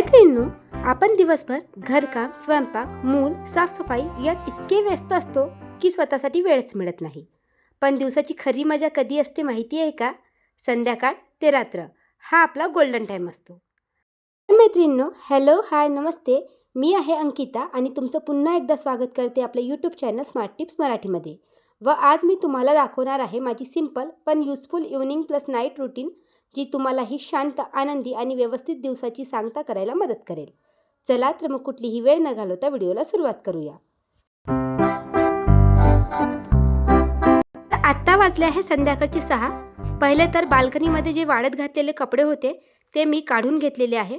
मैत्रिणींनो आपण दिवसभर घरकाम स्वयंपाक मूल साफसफाई यात इतके व्यस्त असतो की स्वतःसाठी वेळच मिळत नाही. पण दिवसाची खरी मजा कधी असते माहिती आहे का? संध्याकाळ ते रात्र. हा आपला गोल्डन टाईम असतो. तर मैत्रिणींनो हॅलो हाय नमस्ते. मी आहे अंकिता आणि तुमचं पुन्हा एकदा स्वागत करते आपल्या यूट्यूब चॅनल स्मार्ट टिप्स मराठीमध्ये. व आज मी तुम्हाला दाखवणार आहे माझी सिंपल पण useful evening plus night routine जी तुम्हाला ही शांत आनंदी आणि व्यवस्थित दिवसाची सांगता करायला मदत करेल. चला तर मग कुठलीही वेळ न घालवता व्हिडिओला सुरुवात करूया. तर आत्ता वाजले आहे संध्याकाळची सहा. पहिले तर बाल्कनीमध्ये जे वाळत घातलेले कपडे होते ते मी काढून घेतलेले आहे.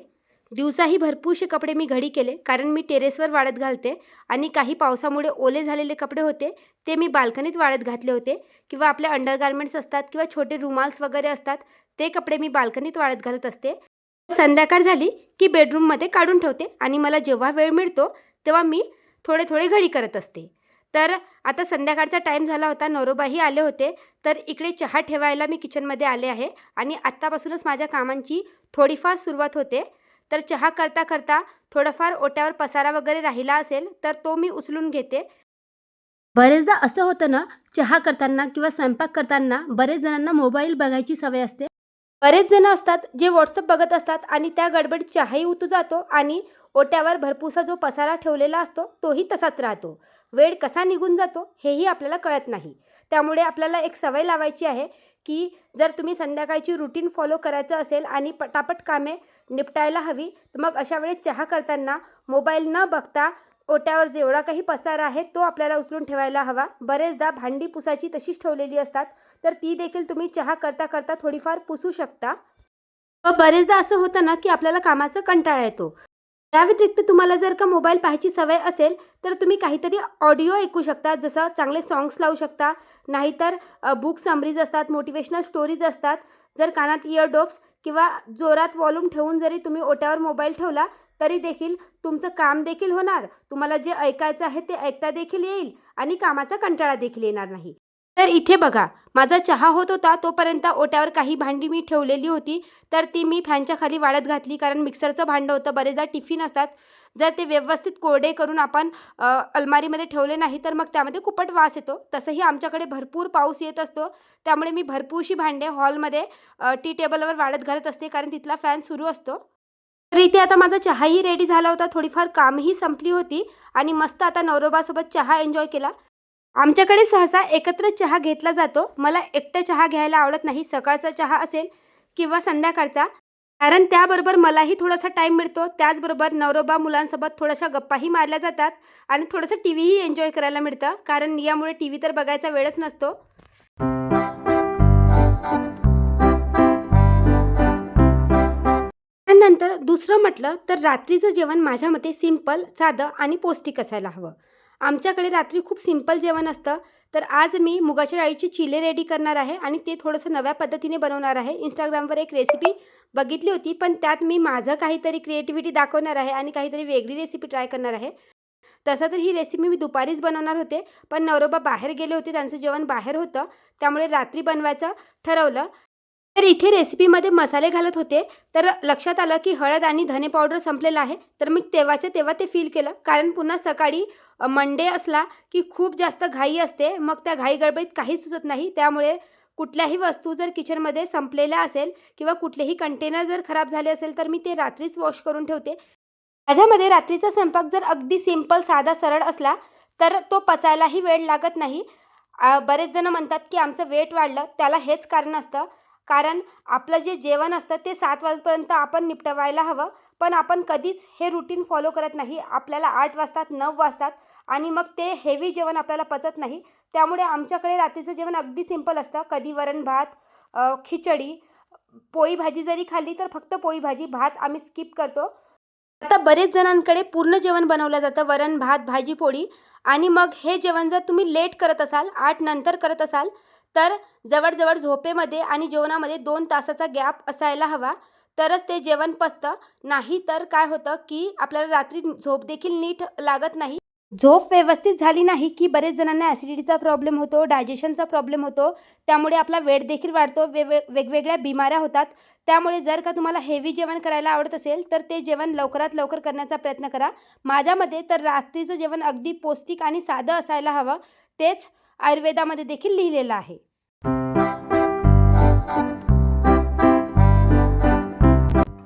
दिवसाही भरपूरसे कपडे मी घडी केले कारण मी टेरेसवर वाळत घालते आणि काही पावसामुळे ओले झालेले कपडे होते ते मी बाल्कनीत वाळत घातले होते किंवा आपले अंडरगार्मेंट्स असतात किंवा छोटे रुमाल्स वगैरे असतात ते कपडे मी बाल्कनीत वाळत घालत असते. संध्याकाळ झाली की बेडरूममध्ये काढून ठेवते आणि मला जेव्हा वेळ मिळतो तेव्हा मी थोडे थोडे घडी करत असते. तर आता संध्याकाळचा टाईम झाला होता नवरोबाही आले होते तर इकडे चहा ठेवायला मी किचनमध्ये आले आहे आणि आत्तापासूनच माझ्या कामांची थोडीफार सुरुवात होते. तर चहा करता करता थोडंफार ओट्यावर पसारा वगैरे राहिला असेल तर तो मी उचलून घेते. बरेचदा असं होतं ना चहा करताना किंवा स्वयंपाक करताना बरेच जणांना मोबाईल बघायची सवय असते. बरेच जण असतात जे व्हॉट्सअप बघत असतात आणि त्या गडबडीत चहाही उतू जातो आणि ओट्यावर भरपूरसा जो पसारा ठेवलेला असतो तोही तसाच राहतो. वेळ कसा निघून जातो हेही आपल्याला कळत नाही. त्यामुळे आपल्याला एक सवय लावायची आहे की जर तुम्ही संध्याकाळची रुटीन फॉलो करायचं असेल आणि पटापट कामे निपटायला हवी तर मग अशा वेळेस चहा करताना मोबाईल न बघता ओट्यावर जेवढा काही पसारा आहे तो आपल्याला उचलून ठेवायला हवा. बरेचदा भांडी पुसायची तशीच ठेवलेली असतात. तर ती देखील तुम्ही चहा करता करता थोडीफार पुसू शकता. व बरेचदा असं होतं ना की आपल्याला कामाचा कंटाळा येतो. त्या व्यतिरिक्त तुम्हाला जर का मोबाईल पाहायची सवय असेल तर तुम्ही काहीतरी ऑडिओ ऐकू शकता जसं चांगले सॉंग्स लावू शकता. नाहीतर बुक समरीज असतात मोटिवेशनल स्टोरीज असतात. जर कानात इयरडोप्स किंवा जोरात वॉल्यूम ठेवून जरी तुम्ही ओट्यावर मोबाईल ठेवला तरी देखील तुमचं काम देखील होणार. तुम्हाला जे ऐकायचं आहे ते ऐकता देखील येईल आणि कामाचा कंटाळा देखील येणार नाही. तर इथे बघा माझा चहा होत होता तोपर्यंत ओट्यावर काही भांडी मी ठेवलेली होती. तर ती मी फॅनच्या खाली वाढत घातली कारण मिक्सरचं भांडं होतं बरेचदा टिफिन असतात. जर ते व्यवस्थित कोरडे करून आपण अलमारीमध्ये ठेवले नाही तर मग त्यामध्ये कुपट वास येतो. तसंही आमच्याकडे भरपूर पाऊस येत असतो. त्यामुळे मी भरपूरशी भांडे हॉलमध्ये टी टेबलवर वाढत घालत असते कारण तिथला फॅन सुरू असतो. तर इथे आता माझा चहाही रेडी झाला होता. थोडीफार कामही संपली होती आणि मस्त आता नवरोबासोबत चहा एन्जॉय केला. आमच्याकडे सहसा एकत्र चहा घेतला जातो. मला एकटं चहा घ्यायला आवडत नाही. सकाळचा चहा असेल किंवा संध्याकाळचा. कारण त्याबरोबर मलाही थोडासा टाईम मिळतो. त्याचबरोबर नवरोबा मुलांसोबत थोड्याशा गप्पाही मारल्या जातात आणि थोडंसं टी व्हीही एन्जॉय करायला मिळतं. कारण यामुळे टी व्ही तर बघायचा वेळच नसतो. दुसरं म्हटलं तर रात्रीचं जेवण माझ्या मते सिंपल साधं आणि पौष्टिक असायला हवं. आमच्याकडे रात्री खूप सिंपल जेवण असतं तर आज मी मुगाच्या डाळीची चिले रेडी करणार आहे आणि ते थोडंसं नव्या पद्धतीने बनवणार आहे. इंस्टाग्रामवर एक रेसिपी बघितली होती पण त्यात मी माझं काहीतरी क्रिएटिव्हिटी दाखवणार आहे आणि काहीतरी वेगळी रेसिपी ट्राय करणार आहे. तसं तर ही रेसिपी मी दुपारीच बनवणार होते पण नवरोबा बाहेर गेले होते त्यांचं जेवण बाहेर होतं त्यामुळे रात्री बनवायचं ठरवलं. तर इथे रेसिपीमध्ये मसाले घालत होते. तर लक्षात आलं की हळद आणि धने पावडर संपलेलं आहे. तर मी तेव्हाच्या तेव्हा ते फील केलं. कारण पुन्हा सकाळी मंडे असला की खूप जास्त घाई असते. मग त्या घाई गडबडीत काही सुचत नाही. त्यामुळे कुठल्याही वस्तू जर किचनमध्ये संपलेल्या असेल किंवा कुठलेही कंटेनर जर खराब झाले असेल तर मी ते रात्रीच वॉश करून ठेवते. माझ्यामध्ये रात्रीचा स्वयंपाक जर अगदी सिंपल साधा सरळ असला तर तो पचायलाही वेळ लागत नाही. बरेच जण म्हणतात की आमचं वेट वाढलं. त्याला हेच कारण असतं. कारण आपलं जे जेवण असतं ते सात वाजेपर्यंत आपण निपटवायला हवं. पण आपण कधीच हे रुटीन फॉलो करत नाही. आपल्याला आठ वाजतात नऊ वाजतात आणि मग ते हेवी जेवण आपल्याला पचत नाही. त्यामुळे आमच्याकडे रात्रीचं जेवण अगदी सिंपल असतं. कधी वरण भात खिचडी पोळी भाजी जरी खाल्ली तर फक्त पोळी भाजी भात आम्ही स्किप करतो. आता बरेच जणांकडे पूर्ण जेवण बनवलं जातं. वरण भात भाजी पोळी आणि मग हे जेवण जर तुम्ही लेट करत असाल आठ नंतर करत असाल तर जवळजवळ झोपेमध्ये आणि जेवणामध्ये दोन तासाचा गॅप असायला हवा. तरच ते जेवण पचतं. नाही तर काय होतं की आपल्याला रात्री झोप देखील नीट लागत नाही. झोप व्यवस्थित झाली नाही की बरेच जणांना ॲसिडिटीचा प्रॉब्लेम होतो डायजेशनचा प्रॉब्लेम होतो. त्यामुळे आपला वेट देखील वाढतो. वेगवे वेगवेगळ्या बिमाऱ्या होतात. त्यामुळे जर का तुम्हाला हेवी जेवण करायला आवडत असेल तर ते जेवण लवकरात लवकर करण्याचा प्रयत्न करा. माझ्यामध्ये तर रात्रीचं जेवण अगदी पौष्टिक आणि साधं असायला हवं. तेच आयुर्वेदामध्ये देखील लिहिलेलं आहे.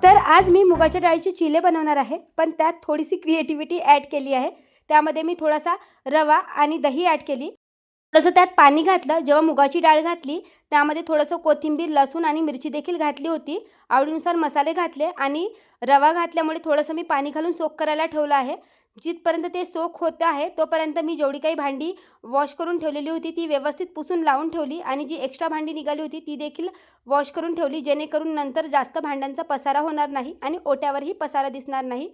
तर आज मी मुगाच्या डाळीचे चिले बनवणार आहे पण त्यात थोडीशी क्रिएटिव्हिटी ॲड केली आहे. त्यामध्ये मी थोडासा रवा आणि दही ॲड केली. थोडंसं त्यात पाणी घातलं. जेव्हा मुगाची डाळ घातली त्यामध्ये थोडंसं कोथिंबीर लसूण आणि मिरची देखील घातली होती. आवडीनुसार मसाले घातले आणि रवा घातल्यामुळे थोडंसं मी पाणी घालून सोक करायला ठेवलं आहे. जिथपर्यंत ते सोक होत आहे तोपर्यंत मी जेवढी काही भांडी वॉश करून ठेवलेली होती ती व्यवस्थित पुसून लावून ठेवली आणि जी एक्स्ट्रा भांडी निघाली होती ती देखील वॉश करून ठेवली जेणेकरून नंतर जास्त भांड्यांचा पसारा होणार नाही आणि ओट्यावरही पसारा दिसणार नाही.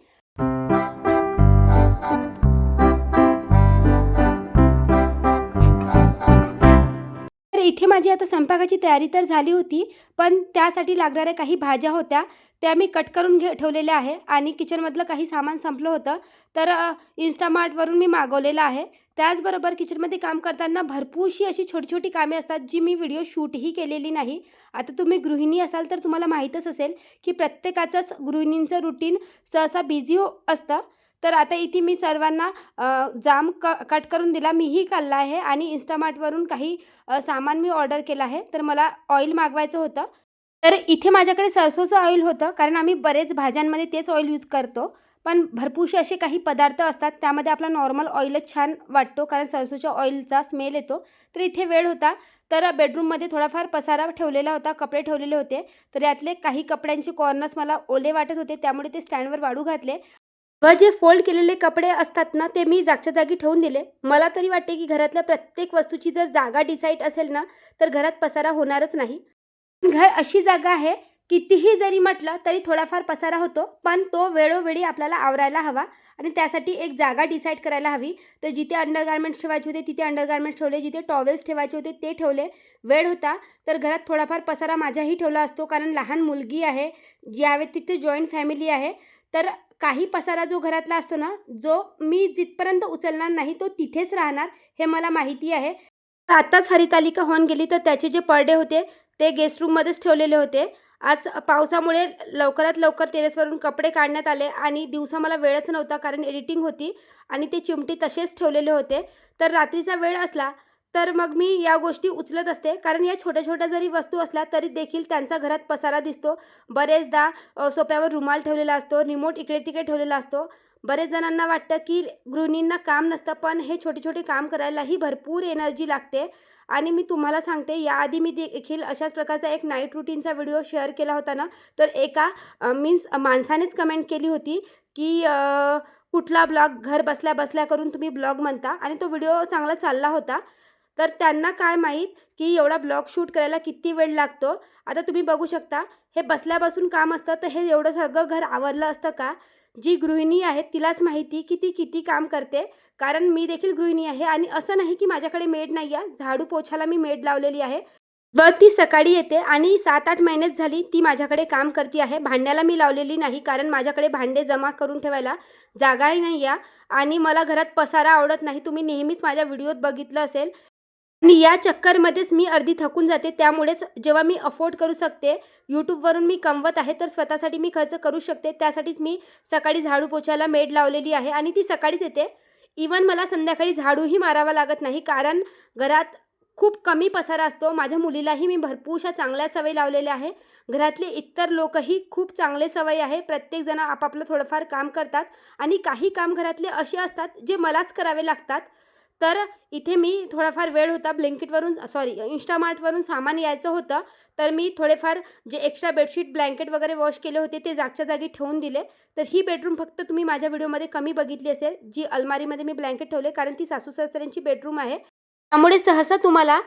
तर इथे माझी आता स्वयंपाकाची तयारी तर झाली होती पण त्यासाठी लागणाऱ्या काही भाज्या होत्या त्या मी कट करून घे ठेवलेल्या आहे. आणि किचनमधलं काही सामान संपलं होतं. तर इन्स्टामार्टवरून मी मागवलेलं आहे. त्याचबरोबर किचनमध्ये काम करताना भरपूरशी अशी छोटी छोटी कामे असतात जी मी व्हिडिओ शूटही केलेली नाही. आता तुम्ही गृहिणी असाल तर तुम्हाला माहीतच असेल की प्रत्येकाचंच गृहिणींचं रुटीन सहसा बिझी हो असतं. तर आता इथे मी सर्वांना जाम क कट करून दिला. मीही खाल्ला आहे. आणि इन्स्टामार्टवरून काही सामान मी ऑर्डर केलं आहे. तर मला ऑइल मागवायचं होतं. तर इथे माझ्याकडे सरसोचं ऑइल होतं कारण आम्ही बरेच भाज्यांमध्ये तेच ऑइल यूज करतो. पण भरपूरसे असे काही पदार्थ असतात त्यामध्ये आपला नॉर्मल ऑइलच छान वाटतो कारण सरसोच्या ऑइलचा स्मेल येतो. तर इथे वेळ होता. तर बेडरूममध्ये थोडाफार पसारा ठेवलेला होता कपडे ठेवलेले होते. तर यातले काही कपड्यांचे कॉर्नर्स मला ओले वाटत होते त्यामुळे ते स्टँडवर वाढू घातले. व जे फोल्ड केलेले कपडे असतात ना ते मी जागच्या जागी ठेवून दिले. मला तरी वाटते की घरातल्या प्रत्येक वस्तूची जर जागा डिसाईड असेल ना तर घरात पसारा होणारच नाही. घर अशी जागा आहे कितीही जरी म्हटलं तरी थोडाफार पसारा होतो पण तो वेळोवेळी आपल्याला आवरायला हवा आणि त्यासाठी एक जागा डिसाईड करायला हवी. तर जिथे अंडरगार्मेंट्स ठेवायचे होते तिथे अंडरगार्मेंट्स ठेवले जिथे टॉवेल्स ठेवायचे होते ते ठेवले. वेळ होता तर घरात थोडाफार पसारा माझ्याही ठेवला असतो कारण लहान मुलगी आहे या व्यतिरिक्त जॉईंट फॅमिली आहे. तर काही पसारा जो घरातला असतो ना जो मी जिथपर्यंत उचलणार नाही तो तिथेच राहणार हे मला माहिती आहे. तर आत्ताच हरितालिका होऊन गेली तर त्याचे जे पडदे होते ते गेस्ट रूममध्येच ठेवलेले होते. आज पावसामुळे लवकरात लवकर टेरेसवरून कपडे काढण्यात आले आणि दिवसा मला वेळच नव्हता कारण एडिटिंग होती आणि ते चिमटी तसेच ठेवलेले होते. तर रात्रीचा वेळ असला तर मग मी या गोष्टी उचलत असते. कारण या छोट्या छोट्या जरी वस्तू असल्या तरी देखील त्यांचा घरात पसारा दिसतो. बरेचदा सोप्यावर रुमाल ठेवलेला असतो रिमोट इकडे तिकडे ठेवलेला असतो. बरेच जणांना वाटतं की गृहिणींना काम नसतं पण हे छोटे छोटे काम करायलाही भरपूर एनर्जी लागते. आणि मी तुम्हाला सांगते याआधी मी देखील अशाच प्रकारचा एक नाईट रुटीनचा व्हिडिओ शेअर केला होता ना तर एका मीन्स माणसानेच कमेंट केली होती की कुठला ब्लॉग घर बसल्या बसल्या करून तुम्ही ब्लॉग म्हणता आणि तो व्हिडिओ चांगला चालला होता. तर त्यांना काय माहीत की एवढा ब्लॉग शूट करायला किती वेळ लागतो? आता तुम्ही बघू शकता हे बसल्यापासून काम असतं तर हे एवढं सगळं घर आवरलं असतं का? जी गृहिणी आहे तिलाच माहिती की ती किती काम करते. कारण मी देखील गृहिणी आहे आणि असं नाही की माझ्याकडे मेड नाही आहे झाडू पोछाला मी मेड लावलेली आहे. व ती सकाळी येते आणि सात आठ महिनेच झाली ती माझ्याकडे काम करते आहे. भांड्याला मी लावलेली नाही कारण माझ्याकडे भांडे जमा करून ठेवायला जागाही नाही आहे आणि मला घरात पसारा आवडत नाही. तुम्ही नेहमीच माझ्या व्हिडिओत बघितलं असेल. आणि या चक्करमध्येच मी अर्धी थकून जाते. त्यामुळेच जेव्हा मी अफोर्ड करू शकते यूट्यूबवरून मी कमवत आहे तर स्वतःसाठी मी खर्च करू शकते. त्यासाठीच मी सकाळी झाडू पोछायला मेड लावलेली आहे आणि ती सकाळीच येते. इवन मला संध्याकाळी झाडूही मारावा लागत नाही कारण घरात खूप कमी पसारा असतो. माझ्या मुलीलाही मी भरपूरशा चांगल्या सवयी लावलेल्या आहे. घरातले इतर लोकही खूप चांगले सवयी आहे. प्रत्येकजण आपापलं थोडंफार काम करतात आणि काही काम घरातले असे असतात जे मलाच करावे लागतात. तर इथे मी थोडाफार वेळ होता ब्लँकेटवरून सॉरी इन्स्टामार्टवरून सामान यायचं होतं. तर मी थोडेफार जे एक्स्ट्रा बेडशीट ब्लँकेट वगैरे वॉश केले होते ते जागच्या जागी ठेवून दिले. तर ही बेडरूम फक्त तुम्ही माझ्या व्हिडिओमध्ये कमी बघितली असेल जी अलमारीमध्ये मी ब्लँकेट ठेवले कारण ती सासू सासऱ्यांची बेडरूम आहे. त्यामुळे सहसा तुम्हाला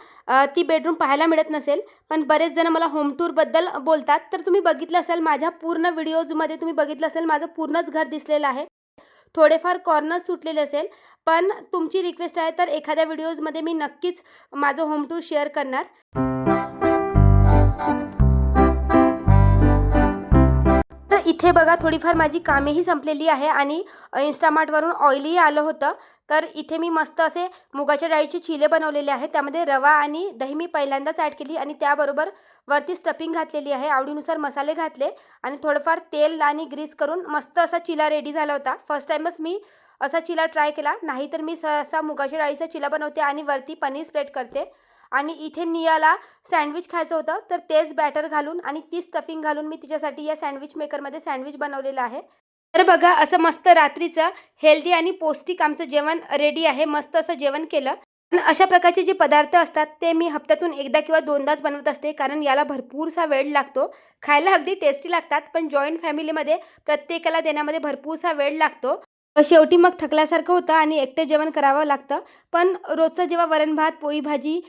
ती बेडरूम पाहायला मिळत नसेल. पण बरेच जण मला होम टूरबद्दल बोलतात. तर तुम्ही बघितलं असेल माझ्या पूर्ण व्हिडिओजमध्ये तुम्ही बघितलं असेल माझं पूर्णच घर दिसलेलं आहे. थोडेफार कॉर्नर सुटलेले असेल. पण तुमची रिक्वेस्ट आहे तर एखाद्या व्हिडिओजमध्ये मी नक्कीच माझं होम टूर शेअर करणार. तर इथे बघा थोडीफार माझी कामेही संपलेली आहे आणि इन्स्टामार्टवरून ऑइलही आलं होतं. तर इथे मी मस्त असे मुगाच्या डाळीचे चिले बनवलेले आहेत. त्यामध्ये रवा आणि दही मी पहिल्यांदाच ॲड केली आणि त्याबरोबर वरती स्टफिंग घातलेली आहे. आवडीनुसार मसाले घातले आणि थोडंफार तेल आणि ग्रीस करून मस्त असा चिला रेडी झाला होता. फर्स्ट टाईमच मी असा चिला ट्राय केला. नाहीतर मी सहसा मुगाच्या डाळीचा चिला बनवते आणि वरती पनीर स्प्रेड करते. आणि इथे नियाला सँडविच खायचं होतं तर तेच बॅटर घालून आणि ती स्टफिंग घालून मी तिच्यासाठी या सँडविच मेकरमध्ये सँडविच बनवलेलं आहे. तर बघा असं मस्त रात्रीचं हेल्दी आणि पौष्टिक आमचं जेवण रेडी आहे. मस्त असं जेवण केलं. आणि अशा प्रकारचे जे पदार्थ असतात ते मी हप्त्यातून एकदा किंवा दोनदाच बनवत असते. कारण याला भरपूरसा वेळ लागतो. खायला अगदी टेस्टी लागतात पण जॉईंट फॅमिलीमध्ये प्रत्येकाला देण्यामध्ये भरपूरसा वेळ लागतो. शेवटी मग थकल्यासारखं होतं आणि एकटं जेवण करावं लागतं. पण रोजचं जेव्हा वरण भात पोळी भाजी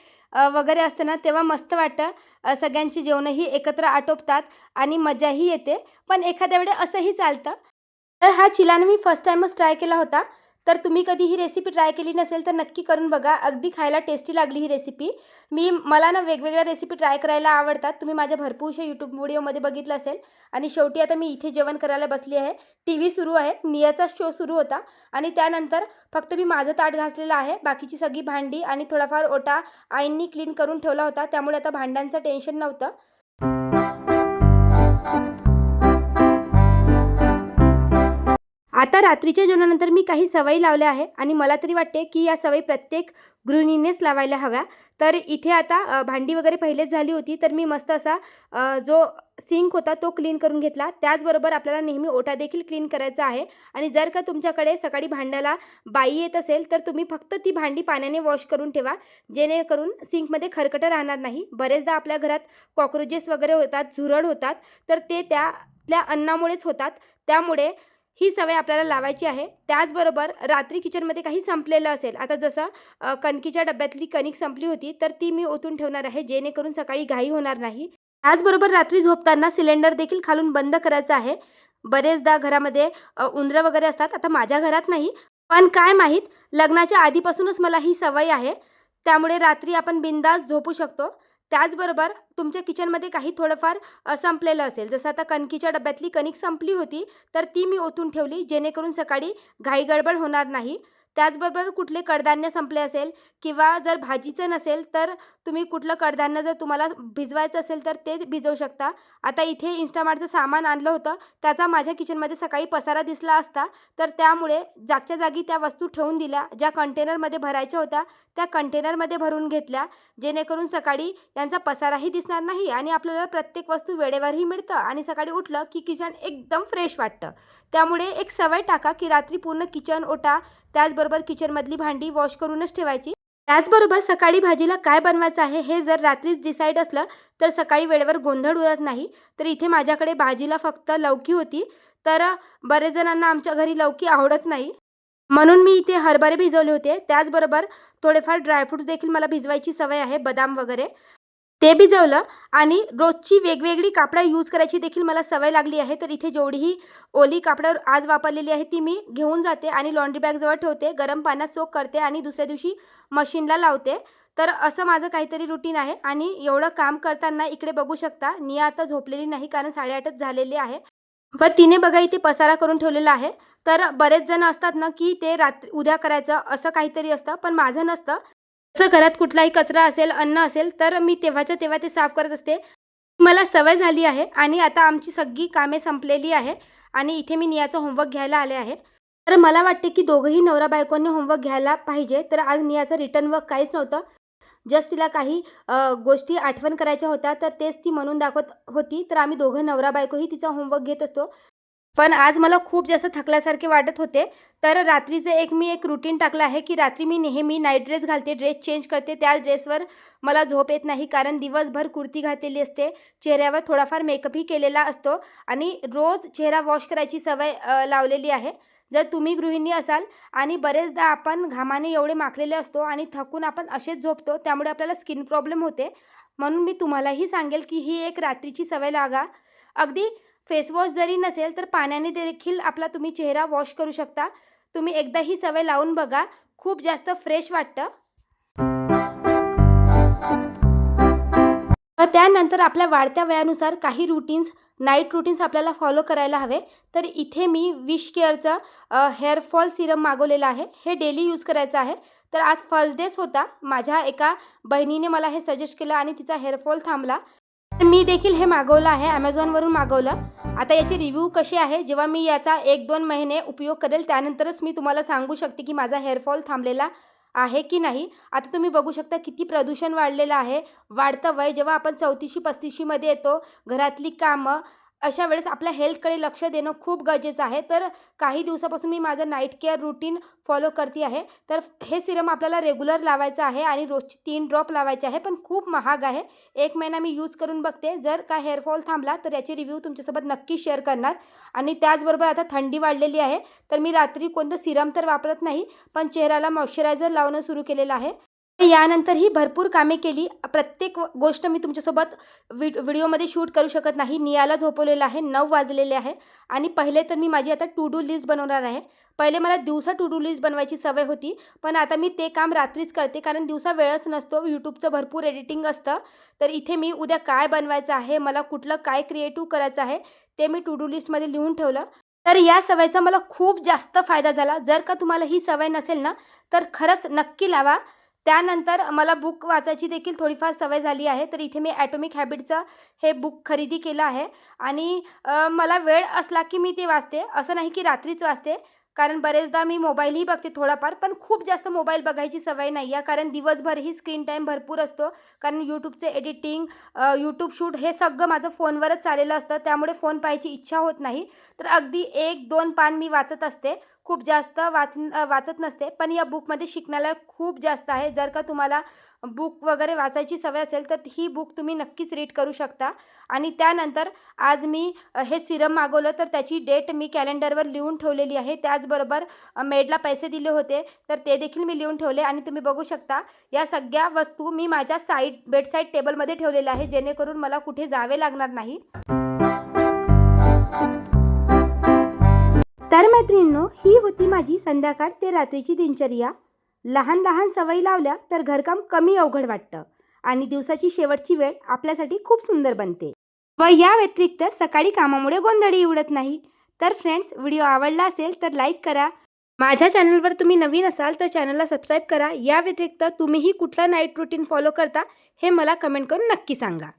वगैरे असतं ना तेव्हा मस्त वाटतं. सगळ्यांची जेवणंही एकत्र आटोपतात आणि मजाही येते. पण एखाद्या वेळे असंही चालतं. तर हा चिलानं मी फर्स्ट टाईमच ट्राय केला होता. तर तुम्ही कधी ही रेसिपी ट्राय केली नसेल तर नक्की करून बघा. अगदी खायला टेस्टी लागली ही रेसिपी मी मला ना वेगवेगळ्या रेसिपी ट्राय करायला आवडतात. तुम्ही माझ्या भरपूरशा यूट्यूब व्हिडिओमध्ये बघितलं असेल. आणि शेवटी आता मी इथे जेवण करायला बसली आहे. टी व्ही सुरू आहे. नियाचा शो सुरू होता. आणि त्यानंतर फक्त मी माझं ताट घासलेलं आहे. बाकीची सगळी भांडी आणि थोडाफार ओटा आईंनी क्लीन करून ठेवला होता. त्यामुळे आता भांड्यांचं टेन्शन नव्हतं. आता रात्रीच्या जेवणानंतर मी काही सवयी लावल्या आहे आणि मला तरी वाटते की या सवयी प्रत्येक गृहिणीनेच लावायला हव्या. तर इथे आता भांडी वगैरे पहिलेच झाली होती तर मी मस्त असा जो सिंक होता तो क्लीन करून घेतला. त्याचबरोबर आपल्याला नेहमी ओटा देखील क्लीन करायचा आहे. आणि जर का तुमच्याकडे सकाळी भांड्याला बाई येत असेल तर तुम्ही फक्त ती भांडी पाण्याने वॉश करून ठेवा जेणेकरून सिंकमध्ये खरकटं राहणार नाही. बरेचदा आपल्या घरात कॉक्रोचेस वगैरे होतात झुरळ होतात तर ते त्या त्या अन्नामुळेच होतात. त्यामुळे ही सवय आपल्याला लावायची आहे. त्याचबरोबर रात्री किचनमध्ये काही संपलेलं असेल आता जसं कणकीच्या डब्यातली कणिक संपली होती तर ती मी ओतून ठेवणार आहे जेणेकरून सकाळी घाई होणार नाही. त्याचबरोबर रात्री झोपताना सिलेंडर देखील खालून बंद करायचं आहे. बरेचदा घरामध्ये उंदरं वगैरे असतात आता माझ्या घरात नाही पण काय माहीत लग्नाच्या आधीपासूनच मला ही सवय आहे. त्यामुळे रात्री आपण बिंदास झोपू शकतो. त्याचबरोबर तुमच्या किचनमध्ये काही थोडंफार संपलेलं असेल. जसं आता कणकीच्या डब्यातली कणिक संपली होती तर ती मी ओतून ठेवली जेणेकरून सकाळी घाई गडबड होणार नाही. त्याचबरोबर कुठले कडधान्य संपले असेल किंवा जर भाजीचं नसेल तर तुम्ही कुठलं कडधान्य जर तुम्हाला भिजवायचं असेल तर ते भिजवू शकता. आता इथे इन्स्टामार्टचं सामान आणलं होतं. त्याचा माझ्या किचनमध्ये सकाळी पसारा दिसला असता तर त्यामुळे जागच्या जागी त्या वस्तू ठेवून दिल्या ज्या कंटेनरमध्ये भरायच्या होत्या त्या कंटेनरमध्ये भरून घेतल्या. जेणेकरून सकाळी यांचा पसाराही दिसणार नाही आणि आपल्याला प्रत्येक वस्तू वेळेवरही मिळतं आणि सकाळी उठलं की किचन एकदम फ्रेश वाटतं. त्यामुळे एक सवय टाका की रात्री पूर्ण किचन ओटा त्याचबरोबर किचनमधली भांडी वॉश करूनच ठेवायची. त्याचबरोबर सकाळी भाजीला काय बनवायचं आहे हे जर रात्रीच डिसाईड असलं तर सकाळी वेळेवर गोंधळ उडत नाही. तर इथे माझ्याकडे भाजीला फक्त लौकी होती. तर बरेच जणांना आमच्या घरी लौकी आवडत नाही. म्हणून मी इथे हरभरे भिजवले होते. त्याचबरोबर थोडेफार ड्रायफ्रुट्स देखील मला भिजवायची सवय आहे बदाम वगैरे. ते भिजवलं आणि रोजची वेगवेगळी कापडं यूज करायची देखील मला सवय लागली आहे. तर इथे जेवढीही ओली कापडं आज वापरलेली आहे ती मी घेऊन जाते आणि लॉन्ड्री बॅगजवळ ठेवते. गरम पाण्यात सोक करते आणि दुसऱ्या दिवशी मशीनला लावते. तर असं माझं काहीतरी रुटीन आहे आणि एवढं काम करताना इकडे बघू शकता निया आता झोपलेली नाही कारण साडेआठच झालेली आहे. व तिने बघा इथे पसारा करून ठेवलेला आहे. तर बरेच जण असतात ना की ते रात्री उद्या करायचं असं काहीतरी असतं. पण माझं नसतं. जर घरात कुठलाही कचरा असेल अन्न असेल तर मी तेव्हाच्या तेव्हा ते साफ करत असते. मला सवय झाली आहे आणि आता आमची सगळी कामे संपलेली आहे आणि इथे मी नियाचं होमवर्क घ्यायला आले आहे. तर मला वाटते की दोघंही नवरा बायकोंनी होमवर्क घ्यायला पाहिजे तर आज नियाचं रिटर्न वर्क काहीच नव्हतं. जस्ट तिला काही गोष्टी आठवण करायच्या होत्या तर तेच ती म्हणून दाखवत होती. तर आम्ही दोघं नवरा बायकोही तिचा होमवर्क घेत असतो. पण आज मला खूप जास्त थकल्यासारखे वाटत होते. तर रात्रीचं एक मी एक रुटीन टाकलं आहे की रात्री मी नेहमी नाईट ड्रेस घालते ड्रेस चेंज करते. त्या ड्रेसवर मला झोप येत नाही कारण दिवसभर कुर्ती घातलेली असते. चेहऱ्यावर थोडाफार मेकअपही केलेला असतो आणि रोज चेहरा वॉश करायची सवय लावलेली आहे. जर तुम्ही गृहिणी असाल आणि बरेचदा आपण घामाने एवढे माखलेले असतो आणि थकून आपण असेच झोपतो त्यामुळे आपल्याला स्किन प्रॉब्लेम होते. म्हणून मी तुम्हालाही सांगेल की ही एक रात्रीची सवय लागा. अगदी फेसवॉश जरी नसेल तर पाण्याने देखील आपला तुम्ही चेहरा वॉश करू शकता. तुम्ही एकदा ही सवय लावून बघा. खूप जास्त फ्रेश वाटतं. व त्यानंतर आपल्या वाढत्या वयानुसार काही रुटीन्स नाईट रुटीन्स आपल्याला फॉलो करायला हवे. तर इथे मी विश केअरचं हेअरफॉल सिरम मागवलेलं आहे. हे डेली यूज करायचं आहे. तर आज फर्स्ट डेज होता. माझ्या एका बहिणीने मला हे सजेस्ट केलं आणि तिचा हेअरफॉल थांबला. मी देखील हे मागवलं आहे ॲमेझॉनवरून मागवलं. आता याची रिव्ह्यू कशी आहे जेव्हा मी याचा एक दोन महिने उपयोग करेल त्यानंतरच मी तुम्हाला सांगू शकते की माझा हेअरफॉल थांबलेला आहे की नाही. आता तुम्ही बघू शकता किती प्रदूषण वाढलेलं आहे. वाढतं वय जेव्हा आपण चौतीशी पस्तीशीमध्ये येतो घरातली कामं अशा वेळेस आपल्या हेल्थकडे लक्ष देणं खूप गरजेचं आहे. तर काही दिवसापासून मी माझं नाईट केअर रुटीन फॉलो करते आहे. तर हे सिरम आपल्याला रेग्युलर लावायचं आहे आणि रोजची तीन ड्रॉप लावायचे आहे पण खूप महाग आहे. एक महिना मी यूज करून बघते. जर का हेअरफॉल थांबला तर याची रिव्ह्यू तुमच्यासोबत नक्की शेअर करणार. आणि त्याचबरोबर आता थंडी वाढलेली आहे तर मी रात्री कोणतं सिरम तर वापरत नाही पण चेहऱ्याला मॉइश्चरायझर लावणं सुरू केलेलं आहे. यानंतरही भरपूर कामे केली. प्रत्येक गोष्ट मी तुमच्यासोबत वि व्हिडिओमध्ये शूट करू शकत नाही. नियाला झोपवलेलं आहे. नऊ वाजलेले आहे. आणि पहिले तर मी माझी आता टू डू लिस्ट बनवणार आहे. पहिले मला दिवसा टू डू लिस्ट बनवायची सवय होती. पण आता मी ते काम रात्रीच करते. कारण दिवसा वेळच नसतो. यूट्यूबचं भरपूर एडिटिंग असतं. तर इथे मी उद्या काय बनवायचं आहे? मला कुठलं काय क्रिएटिव्ह करायचं आहे? ते मी टू डू लिस्टमध्ये लिहून ठेवलं. तर या सवयीचा मला खूप जास्त फायदा झाला. जर का तुम्हाला ही सवय नसेल ना तर खरंच नक्की लावा. त्यानंतर मला बुक वाचायची देखील थोडीफार सवय झाली आहे. तर इथे मी ॲटॉमिक हॅबिटचं हे बुक खरेदी केलं आहे. आणि मला वेळ असला की मी ते वाचते. असं नाही की रात्रीच वाचते. कारण बरेचदा मी मोबाईलही बघते थोडाफार. पण खूप जास्त मोबाईल बघायची सवय नाही आहे. कारण दिवसभरही स्क्रीन टाईम भरपूर असतो. कारण यूट्यूबचे एडिटिंग यूट्यूब शूट हे सगळं माझं फोनवरच चाललेलं असतं. त्यामुळे फोन पाहायची इच्छा होत नाही. तर अगदी एक दोन पान मी वाचत असते. खूप जास्त वाच वाचत नसते पण या बुकमध्ये शिकण्याला खूप जास्त आहे. जर का तुम्हाला बुक वगैरे वाचायची सवय असेल तर ही बुक तुम्ही नक्कीच रीड करू शकता. आणि त्यानंतर आज मी हे सिरम मागवलं तर त्याची डेट मी कॅलेंडरवर लिहून ठेवलेली आहे. त्याचबरोबर मेडला पैसे दिले होते तर ते देखील मी लिहून ठेवले. आणि तुम्ही बघू शकता या सगळ्या वस्तू मी माझ्या साईड बेडसाईड टेबलमध्ये ठेवलेल्या आहे जेणेकरून मला कुठे जावे लागणार नाही. तर मैत्रिणींनो ही होती माझी संध्याकाळ ते रात्रीची दिनचर्या. लहान लहान सवयी लावल्या तर घरकाम कमी अवघड वाटतं आणि दिवसाची शेवटची वेळ आपल्यासाठी खूप सुंदर बनते. व या व्यतिरिक्त सकाळी कामामुळे गोंधळी उडत नाही. तर फ्रेंड्स व्हिडिओ आवडला असेल तर लाईक करा. माझ्या चॅनलवर तुम्ही नवीन असाल तर चॅनलला सबस्क्राईब करा. या व्यतिरिक्त तुम्हीही कुठलं नाईट रुटीन फॉलो करता हे मला कमेंट करून नक्की सांगा.